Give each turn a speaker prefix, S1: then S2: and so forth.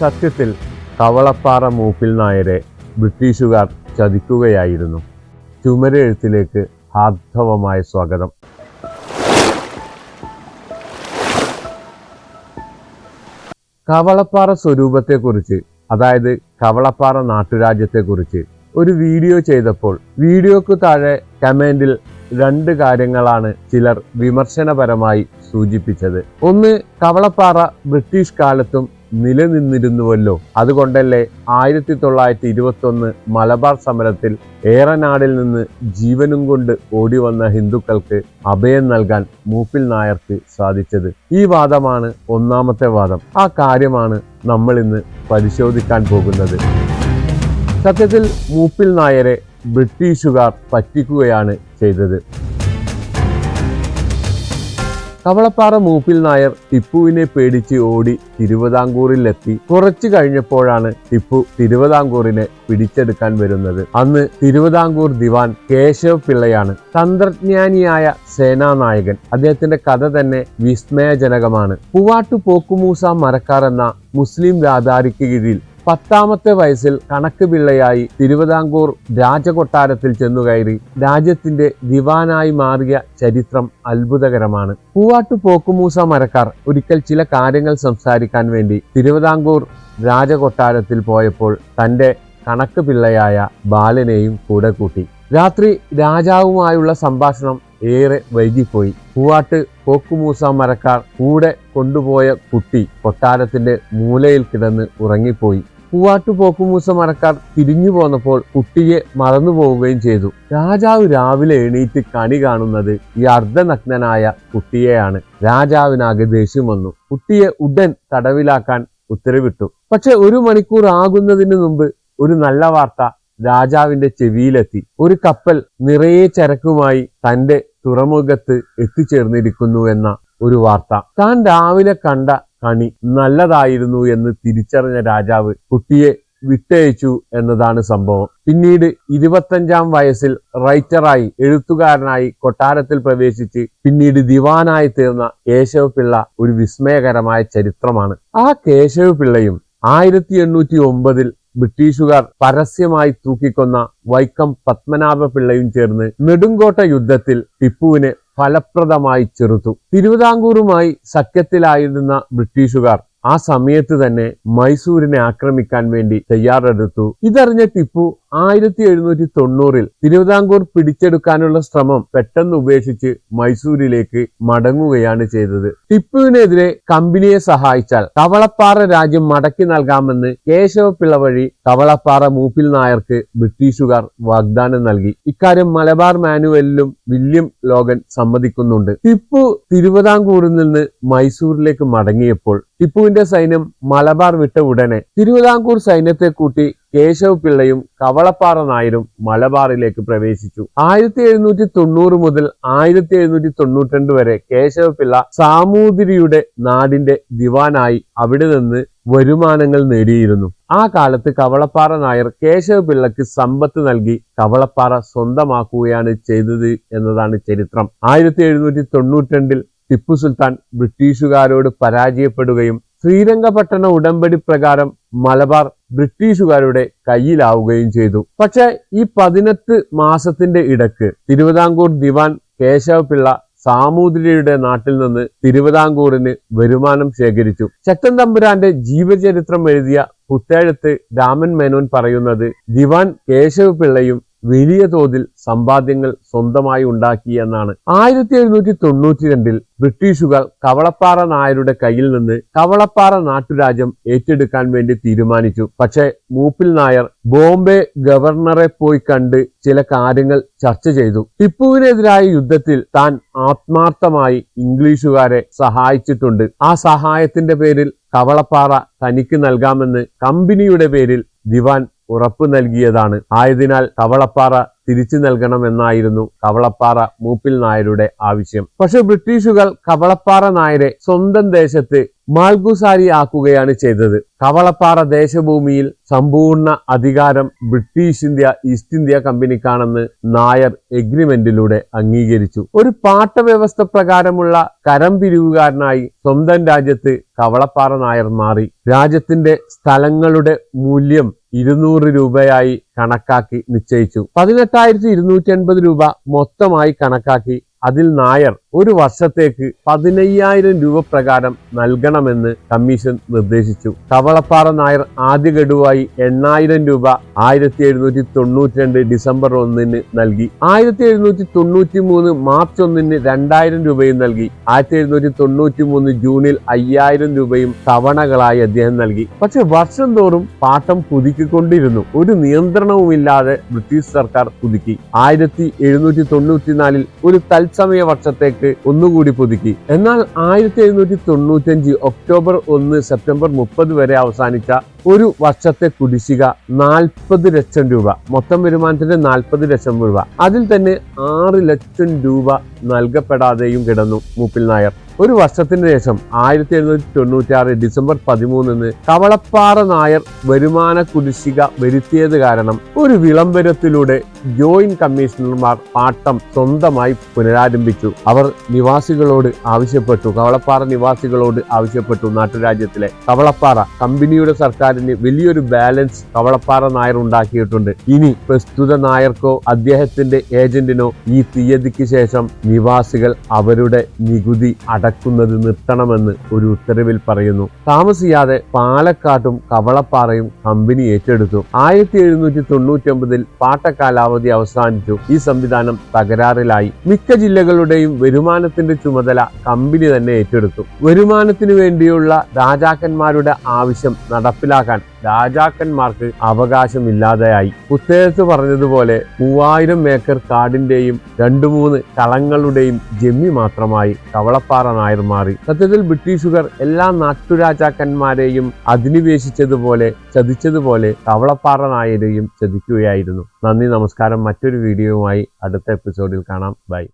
S1: സത്യത്തിൽ കവളപ്പാറ മൂപ്പിൽ നായരെ ബ്രിട്ടീഷുകാർ ചതിക്കുകയായിരുന്നു. ചുമരെഴുത്തിലേക്ക് ഹാർദവമായ സ്വാഗതം. കവളപ്പാറ സ്വരൂപത്തെക്കുറിച്ച് അതായത് കവളപ്പാറ നാട്ടുരാജ്യത്തെക്കുറിച്ച് ഒരു വീഡിയോ ചെയ്തപ്പോൾ വീഡിയോക്ക് താഴെ കമന്റിൽ രണ്ട് കാര്യങ്ങളാണ് ചിലർ വിമർശനപരമായി സൂചിപ്പിച്ചത്. ഒന്ന് കവളപ്പാറ ബ്രിട്ടീഷ് കാലത്തും നിലനിന്നിരുന്നുവല്ലോ. അതുകൊണ്ടല്ലേ ആയിരത്തി തൊള്ളായിരത്തി ഇരുപത്തൊന്ന് മലബാർ സമരത്തിൽ ഏറനാടിൽ നിന്ന് ജീവനും കൊണ്ട് ഓടി വന്ന ഹിന്ദുക്കൾക്ക് അഭയം നൽകാൻ മൂപ്പിൽ നായർക്ക് സാധിച്ചത്. ഈ വാദമാണ് ഒന്നാമത്തെ വാദം. ആ കാര്യമാണ് നമ്മൾ ഇന്ന് പരിശോധിക്കാൻ പോകുന്നത്. സത്യത്തിൽ മൂപ്പിൽ നായരെ ബ്രിട്ടീഷുകാർ പറ്റിക്കുകയാണ് ചെയ്തത്. കവളപ്പാറ മൂപ്പിൽ നായർ ടിപ്പുവിനെ പേടിച്ച് ഓടി തിരുവിതാംകൂറിലെത്തി. കുറച്ചു കഴിഞ്ഞപ്പോഴാണ് ടിപ്പു തിരുവിതാംകൂറിനെ പിടിച്ചെടുക്കാൻ വരുന്നത്. അന്ന് തിരുവിതാംകൂർ ദിവാൻ കേശവ പിള്ളയാണ്. തന്ത്രജ്ഞാനിയായ സേനാനായകൻ. അദ്ദേഹത്തിന്റെ കഥ തന്നെ വിസ്മയജനകമാണ്. പൂവാട്ടു പോക്കുമൂസ മരക്കാർ എന്ന മുസ്ലിം രാധാരിക്ക് കീഴിൽ പത്താമത്തെ വയസ്സിൽ കണക്ക് പിള്ളയായി തിരുവിതാംകൂർ രാജകൊട്ടാരത്തിൽ ചെന്നുകയറി രാജ്യത്തിന്റെ ദിവാനായി മാറിയ ചരിത്രം അത്ഭുതകരമാണ്. പൂവാട്ടു പോക്കുമൂസ മരക്കാർ ഒരിക്കൽ ചില കാര്യങ്ങൾ സംസാരിക്കാൻ വേണ്ടി തിരുവിതാംകൂർ രാജകൊട്ടാരത്തിൽ പോയപ്പോൾ തന്റെ കണക്ക് പിള്ളയായ ബാലനെയും കൂടെ കൂട്ടി. രാത്രി രാജാവുമായുള്ള സംഭാഷണം ഏറെ വൈകിപ്പോയി. പൂവാട്ട് പോക്കുമൂസ മരക്കാർ കൂടെ കൊണ്ടുപോയ കുട്ടി കൊട്ടാരത്തിന്റെ മൂലയിൽ കിടന്ന് ഉറങ്ങിപ്പോയി. പൂവാട്ടു പോക്കുമൂസ മരക്കാർ തിരിഞ്ഞു പോന്നപ്പോൾ കുട്ടിയെ മറന്നു പോവുകയും ചെയ്തു. രാജാവ് രാവിലെ എണീറ്റ് കണി കാണുന്നത് ഈ അർദ്ധനഗ്നനായ കുട്ടിയെയാണ്. രാജാവിനാകെ ദേഷ്യം വന്നു. കുട്ടിയെ ഉടൻ തടവിലാക്കാൻ ഉത്തരവിട്ടു. പക്ഷെ ഒരു മണിക്കൂർ ആകുന്നതിന് മുമ്പ് ഒരു നല്ല വാർത്ത രാജാവിന്റെ ചെവിയിലെത്തി. ഒരു കപ്പൽ നിറയെ ചരക്കുമായി തന്റെ തുറമുഖത്ത് എത്തിച്ചേർന്നിരിക്കുന്നു എന്ന ഒരു വാർത്ത. താൻ രാവിലെ കണ്ട കണി നല്ലതായിരുന്നു എന്ന് തിരിച്ചറിഞ്ഞ രാജാവ് കുട്ടിയെ വിട്ടയച്ചു എന്നതാണ് സംഭവം. പിന്നീട് ഇരുപത്തഞ്ചാം വയസ്സിൽ റൈറ്ററായി എഴുത്തുകാരനായി കൊട്ടാരത്തിൽ പ്രവേശിച്ച് പിന്നീട് ദിവാനായി തീർന്ന കേശവപിള്ള ഒരു വിസ്മയകരമായ ചരിത്രമാണ്. ആ കേശവപിള്ളയും ആയിരത്തി എണ്ണൂറ്റി ഒമ്പതിൽ ബ്രിട്ടീഷുകാർ പരസ്യമായി തൂക്കിക്കൊന്ന വൈക്കം പത്മനാഭ പിള്ളയും ചേർന്ന് നെടുങ്കോട്ട യുദ്ധത്തിൽ ടിപ്പുവിനെ ഫലപ്രദമായി ചെറുത്തു. തിരുവിതാംകൂറുമായി സഖ്യത്തിലായിരുന്ന ബ്രിട്ടീഷുകാർ ആ സമയത്ത് തന്നെ മൈസൂരിനെ ആക്രമിക്കാൻ വേണ്ടി തയ്യാറെടുത്തു. ഇതറിഞ്ഞ ടിപ്പു ആയിരത്തി എഴുന്നൂറ്റി തൊണ്ണൂറിൽ തിരുവിതാംകൂർ പിടിച്ചെടുക്കാനുള്ള ശ്രമം പെട്ടെന്ന് ഉപേക്ഷിച്ച് മൈസൂരിലേക്ക് മടങ്ങുകയാണ് ചെയ്തത്. ടിപ്പുവിനെതിരെ കമ്പനിയെ സഹായിച്ചാൽ കവളപ്പാറ രാജ്യം മടക്കി നൽകാമെന്ന് കേശവപിള്ള വഴി കവളപ്പാറ മൂപ്പിൽ നായർക്ക് ബ്രിട്ടീഷുകാർ വാഗ്ദാനം നൽകി. ഇക്കാര്യം മലബാർ മാനുവലിലും വില്യം ലോഗൻ സമ്മതിക്കുന്നുണ്ട്. ടിപ്പു തിരുവിതാംകൂറിൽ നിന്ന് മൈസൂരിലേക്ക് മടങ്ങിയപ്പോൾ ടിപ്പുവിന്റെ സൈന്യം മലബാർ വിട്ട ഉടനെ തിരുവിതാംകൂർ സൈന്യത്തെ കൂട്ടി കേശവ് പിള്ളയും കവളപ്പാറ നായരും മലബാറിലേക്ക് പ്രവേശിച്ചു. ആയിരത്തി എഴുന്നൂറ്റി തൊണ്ണൂറ് മുതൽ ആയിരത്തി എഴുന്നൂറ്റി തൊണ്ണൂറ്റി രണ്ട് വരെ കേശവ പിള്ള സാമൂതിരിയുടെ നാടിന്റെ ദിവാനായി അവിടെ നിന്ന് വരുമാനങ്ങൾ നേടിയിരുന്നു. ആ കാലത്ത് കവളപ്പാറ നായർ കേശവ പിള്ളക്ക് സമ്പത്ത് നൽകി കവളപ്പാറ സ്വന്തമാക്കുകയാണ് ചെയ്തത് എന്നതാണ് ചരിത്രം. ആയിരത്തി എഴുന്നൂറ്റി തൊണ്ണൂറ്റി രണ്ടിൽ ടിപ്പു സുൽത്താൻ ബ്രിട്ടീഷുകാരോട് പരാജയപ്പെടുകയും ശ്രീരംഗപട്ടണ ഉടമ്പടി പ്രകാരം മലബാർ ബ്രിട്ടീഷുകാരുടെ കയ്യിലാവുകയും ചെയ്തു. പക്ഷെ ഈ പതിനെട്ട് മാസത്തിന്റെ ഇടയ്ക്ക് തിരുവിതാംകൂർ ദിവാൻ കേശവ പിള്ള സാമൂതിരിയുടെ നാട്ടിൽ നിന്ന് തിരുവിതാംകൂറിന് വരുമാനം ശേഖരിച്ചു. ശക്തൻ തമ്പുരാന്റെ ജീവചരിത്രം എഴുതിയ പുത്തേഴത്ത് രാമൻ മേനോൻ പറയുന്നത് ദിവാൻ കേശവ പിള്ളയും വലിയ തോതിൽ സമ്പാദ്യങ്ങൾ സ്വന്തമായി ഉണ്ടാക്കി എന്നാണ്. ആയിരത്തി എഴുന്നൂറ്റി തൊണ്ണൂറ്റി രണ്ടിൽ ബ്രിട്ടീഷുകാർ കവളപ്പാറ നായരുടെ കയ്യിൽ നിന്ന് കവളപ്പാറ നാട്ടുരാജ്യം ഏറ്റെടുക്കാൻ വേണ്ടി തീരുമാനിച്ചു. പക്ഷേ മൂപ്പിൽ നായർ ബോംബെ ഗവർണറെ പോയി കണ്ട് ചില കാര്യങ്ങൾ ചർച്ച ചെയ്തു. ടിപ്പുവിനെതിരായ യുദ്ധത്തിൽ താൻ ആത്മാർത്ഥമായി ഇംഗ്ലീഷുകാരെ സഹായിച്ചിട്ടുണ്ട്. ആ സഹായത്തിന്റെ പേരിൽ കവളപ്പാറ തനിക്ക് നൽകാമെന്ന് കമ്പനിയുടെ പേരിൽ ദിവാൻ ഉറപ്പു നൽകിയതാണ്. ആയതിനാൽ കവളപ്പാറ തിരിച്ചു നൽകണമെന്നായിരുന്നു കവളപ്പാറ മൂപ്പിൽ നായരുടെ ആവശ്യം. പക്ഷെ ബ്രിട്ടീഷുകൾ കവളപ്പാറ നായരെ സ്വന്തം ദേശത്ത് മാൽഗുസാരി ആക്കുകയാണ് ചെയ്തത്. കവളപ്പാറ ദേശഭൂമിയിൽ സമ്പൂർണ അധികാരം ബ്രിട്ടീഷ് ഇന്ത്യ ഈസ്റ്റ് ഇന്ത്യ കമ്പനിക്കാണെന്ന് നായർ എഗ്രിമെന്റിലൂടെ അംഗീകരിച്ചു. ഒരു പാട്ട വ്യവസ്ഥ പ്രകാരമുള്ള കരം പിരിവുകാരനായി സ്വന്തം രാജ്യത്ത് കവളപ്പാറ നായർ മാറി. രാജ്യത്തിന്റെ സ്ഥലങ്ങളുടെ മൂല്യം ഇരുന്നൂറ് രൂപയായി കണക്കാക്കി നിശ്ചയിച്ചു. പതിനെട്ടായിരത്തി ഇരുന്നൂറ്റി എൺപത് രൂപ മൊത്തമായി കണക്കാക്കി അതിൽ നായർ ഒരു വർഷത്തേക്ക് പതിനയ്യായിരം രൂപ പ്രകാരം നൽകണമെന്ന് കമ്മീഷൻ നിർദ്ദേശിച്ചു. കവളപ്പാറ നായർ ആദ്യ ഗഡുവായി എണ്ണായിരം രൂപ ആയിരത്തി എഴുന്നൂറ്റി തൊണ്ണൂറ്റി രണ്ട് ഡിസംബർ ഒന്നിന് നൽകി. ആയിരത്തി എഴുന്നൂറ്റി തൊണ്ണൂറ്റി മൂന്ന് മാർച്ച് ഒന്നിന് രണ്ടായിരം രൂപയും നൽകി. ആയിരത്തി എഴുന്നൂറ്റി തൊണ്ണൂറ്റി മൂന്ന് ജൂണിൽ അയ്യായിരം രൂപയും തവണകളായി അദ്ദേഹം നൽകി. പക്ഷെ വർഷം തോറും പാട്ടം പുതുക്കിക്കൊണ്ടിരുന്നു. ഒരു നിയന്ത്രണവുമില്ലാതെ ബ്രിട്ടീഷ് സർക്കാർ പുതുക്കി. ആയിരത്തി എഴുന്നൂറ്റി തൊണ്ണൂറ്റിനാലിൽ ഒരു തത്സമയ വർഷത്തേക്ക് ഒന്നുകൂടി പുതുക്കി. എന്നാൽ ആയിരത്തി എഴുന്നൂറ്റി തൊണ്ണൂറ്റഞ്ച് ഒക്ടോബർ ഒന്ന് സെപ്റ്റംബർ മുപ്പത് വരെ അവസാനിച്ച ഒരു വർഷത്തെ കുടിശ്ശിക നാൽപ്പത് ലക്ഷം രൂപ. മൊത്തം വരുമാനത്തിന്റെ നാൽപ്പത് ലക്ഷം രൂപ. അതിൽ തന്നെ ആറ് ലക്ഷം രൂപ നൽകപ്പെടാതെയും കിടന്നു മൂപ്പിൽ നായർ. ഒരു വർഷത്തിന് ശേഷം ആയിരത്തി എഴുന്നൂറ്റി തൊണ്ണൂറ്റി ആറ് ഡിസംബർ പതിമൂന്നിന് കവളപ്പാറ നായർ വരുമാന കുടിശ്ശിക വരുത്തിയത് കാരണം ഒരു വിളംബരത്തിലൂടെ ജോയിന്റ് കമ്മീഷണർമാർ പാട്ടം സ്വന്തമായി പുനരാരംഭിച്ചു. അവർ നിവാസികളോട് ആവശ്യപ്പെട്ടു. കവളപ്പാറ നിവാസികളോട് ആവശ്യപ്പെട്ടു നാട്ടുരാജ്യത്തിലെ കവളപ്പാറ കമ്പനിയുടെ സർക്കാരിന് വലിയൊരു ബാലൻസ് കവളപ്പാറ നായർ ഉണ്ടാക്കിയിട്ടുണ്ട്. ഇനി പ്രസ്തുത നായർക്കോ അദ്ദേഹത്തിന്റെ ഏജന്റിനോ ഈ തീയതിക്ക് ശേഷം നിവാസികൾ അവരുടെ നികുതി അടക്കുന്നത് നിർത്തണമെന്ന് ഒരു ഉത്തരവിൽ പറയുന്നു. താമസിയാതെ പാലക്കാട്ടും കവളപ്പാറയും കമ്പനി ഏറ്റെടുത്തു. ആയിരത്തി എഴുന്നൂറ്റി തൊണ്ണൂറ്റി ഒമ്പതിൽ പാട്ടക്കാലാവധി അവസാനിച്ചു. ഈ സംവിധാനം തകരാറിലായി. മിക്ക ജില്ലകളുടെയും വരുമാനത്തിന്റെ ചുമതല കമ്പനി തന്നെ ഏറ്റെടുത്തു. വരുമാനത്തിനു വേണ്ടിയുള്ള രാജാക്കന്മാരുടെ ആവശ്യം നടപ്പിലാക്കാൻ രാജാക്കന്മാർക്ക് അവകാശമില്ലാതെയായി. പുസ്തകത്ത് പറഞ്ഞതുപോലെ മൂവായിരം ഏക്കർ കാടിന്റെയും രണ്ടു മൂന്ന് കളങ്ങളുടെയും ജമ്മി മാത്രമായി കവളപ്പാറ നായർ മാറി. സത്യത്തിൽ ബ്രിട്ടീഷുകാർ എല്ലാ നാട്ടുരാജാക്കന്മാരെയും അധിനിവേശിച്ചതുപോലെ ചതിച്ചതുപോലെ കവളപ്പാറ നായരെയും ചതിക്കുകയായിരുന്നു. നന്ദി നമസ്കാരം. മറ്റൊരു വീഡിയോയുമായി അടുത്ത എപ്പിസോഡിൽ കാണാം. ബൈ